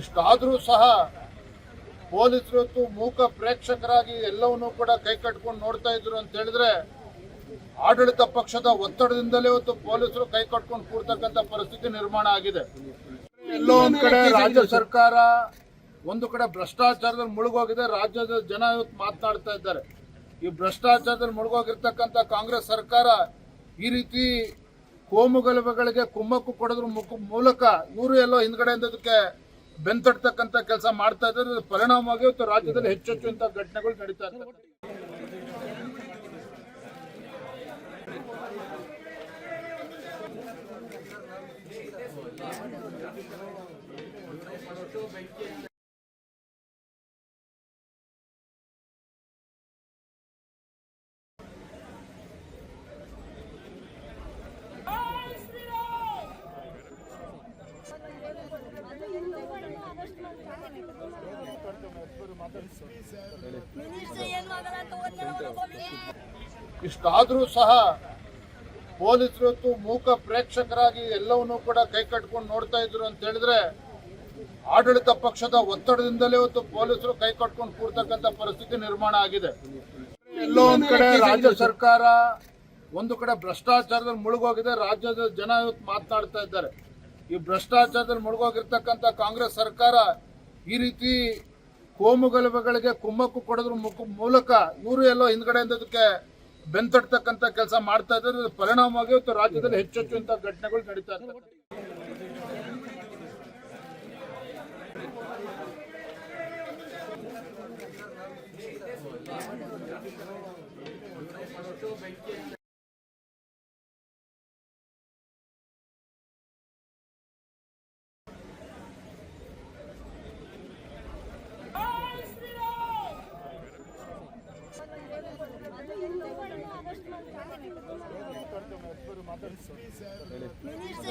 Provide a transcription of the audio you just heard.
ಇಷ್ಟಾದರೂ ಸಹ ಪೊಲೀಸರು ಇವತ್ತು ಮೂಕ ಪ್ರೇಕ್ಷಕರಾಗಿ ಎಲ್ಲವನ್ನೂ ಕೂಡ ಕೈ ಕಟ್ಕೊಂಡು ನೋಡ್ತಾ ಇದ್ರು ಅಂತ ಹೇಳಿದ್ರೆ ಆಡಳಿತ ಪಕ್ಷದ ಒತ್ತಡದಿಂದಲೇ ಇವತ್ತು ಪೊಲೀಸರು ಕೈ ಕಟ್ಕೊಂಡು ಕೂಡ್ತಕ್ಕಂಥ ಪರಿಸ್ಥಿತಿ ನಿರ್ಮಾಣ ಆಗಿದೆ. ಎಲ್ಲೋ ಒಂದ್ ಕಡೆ ರಾಜ್ಯ ಸರ್ಕಾರ ಒಂದು ಕಡೆ ಭ್ರಷ್ಟಾಚಾರದಲ್ಲಿ ಮುಳುಗೋಗಿದೆ, ರಾಜ್ಯದ ಜನ ಇವತ್ತು ಮಾತನಾಡ್ತಾ ಇದ್ದಾರೆ. ಈ ಭ್ರಷ್ಟಾಚಾರದಲ್ಲಿ ಮುಳುಗೋಗಿರ್ತಕ್ಕಂಥ ಕಾಂಗ್ರೆಸ್ ಸರ್ಕಾರ ಈ ರೀತಿ ಕೋಮುಗಲಭೆಗಳಿಗೆ ಕುಮ್ಮಕ್ಕು ಕೊಡೋದ್ರ ಮೂಲಕ ಇವರು ಎಲ್ಲೋ ಹಿಂದ್ಗಡೆಯಿಂದ ಇದಕ್ಕೆ ಬೆಂತಡ್ತಕ್ಕಂಥ ಕೆಲಸ ಮಾಡ್ತಾ ಇದ್ದಾರೆ. ಪರಿಣಾಮವಾಗಿ ಇವತ್ತು ರಾಜ್ಯದಲ್ಲಿ ಹೆಚ್ಚೆಚ್ಚು ಇಂಥ ಘಟನೆಗಳು ನಡೀತಾ ಇದೆ ಮಾಡಲ್ಲ ಅಂತ ಒಂದೇ ಒಂದು ಹೋಗ್ಲಿ. ಇಷ್ಟಾದರೂ ಸಹ ಪೊಲೀಸರು ಮೂಕ ಪ್ರೇಕ್ಷಕರಾಗಿ ಎಲ್ಲವನ್ನೂ ಕೂಡ ಕೈ ಕಟ್ಕೊಂಡು ನೋಡ್ತಾ ಇದ್ರು ಅಂತ ಹೇಳಿದ್ರೆ ಆಡಳಿತ ಪಕ್ಷದ ಒತ್ತಡದಿಂದಲೇ ಇವತ್ತು ಪೊಲೀಸರು ಕೈ ಕಟ್ಕೊಂಡು ಕೂರ್ತಕ್ಕಂತ ಪರಿಸ್ಥಿತಿ ನಿರ್ಮಾಣ ಆಗಿದೆ. ಎಲ್ಲೋ ಒಂದ್ ಕಡೆ ರಾಜ್ಯ ಸರ್ಕಾರ ಒಂದು ಕಡೆ ಭ್ರಷ್ಟಾಚಾರದಲ್ಲಿ ಮುಳುಗೋಗಿದೆ, ರಾಜ್ಯದ ಜನ ಇವತ್ತು ಮಾತನಾಡ್ತಾ ಇದ್ದಾರೆ. ಈ ಭ್ರಷ್ಟಾಚಾರದಲ್ಲಿ ಮುಳುಗೋಗಿರ್ತಕ್ಕಂಥ ಕಾಂಗ್ರೆಸ್ ಸರ್ಕಾರ ಈ ರೀತಿ ಕೋಮುಗಲಭೆಗಳಿಗೆ ಕುಮ್ಮಕ್ಕು ಕೊಡೋದ್ರ ಮೂಲಕ ಇವರು ಎಲ್ಲೋ ಹಿಂದ್ಗಡೆಯಿಂದ ಅದಕ್ಕೆ ಬೆಂತಡ್ತಕ್ಕಂಥ ಕೆಲಸ ಮಾಡ್ತಾ ಇದ್ದಾರೆ. ಪರಿಣಾಮವಾಗಿ ಇವತ್ತು ರಾಜ್ಯದಲ್ಲಿ ಹೆಚ್ಚೆಚ್ಚು ಇಂಥ ಘಟನೆಗಳು ನಡೀತಾ ಇರ್ತವೆ ಮಿನಿಸ್ಟರ್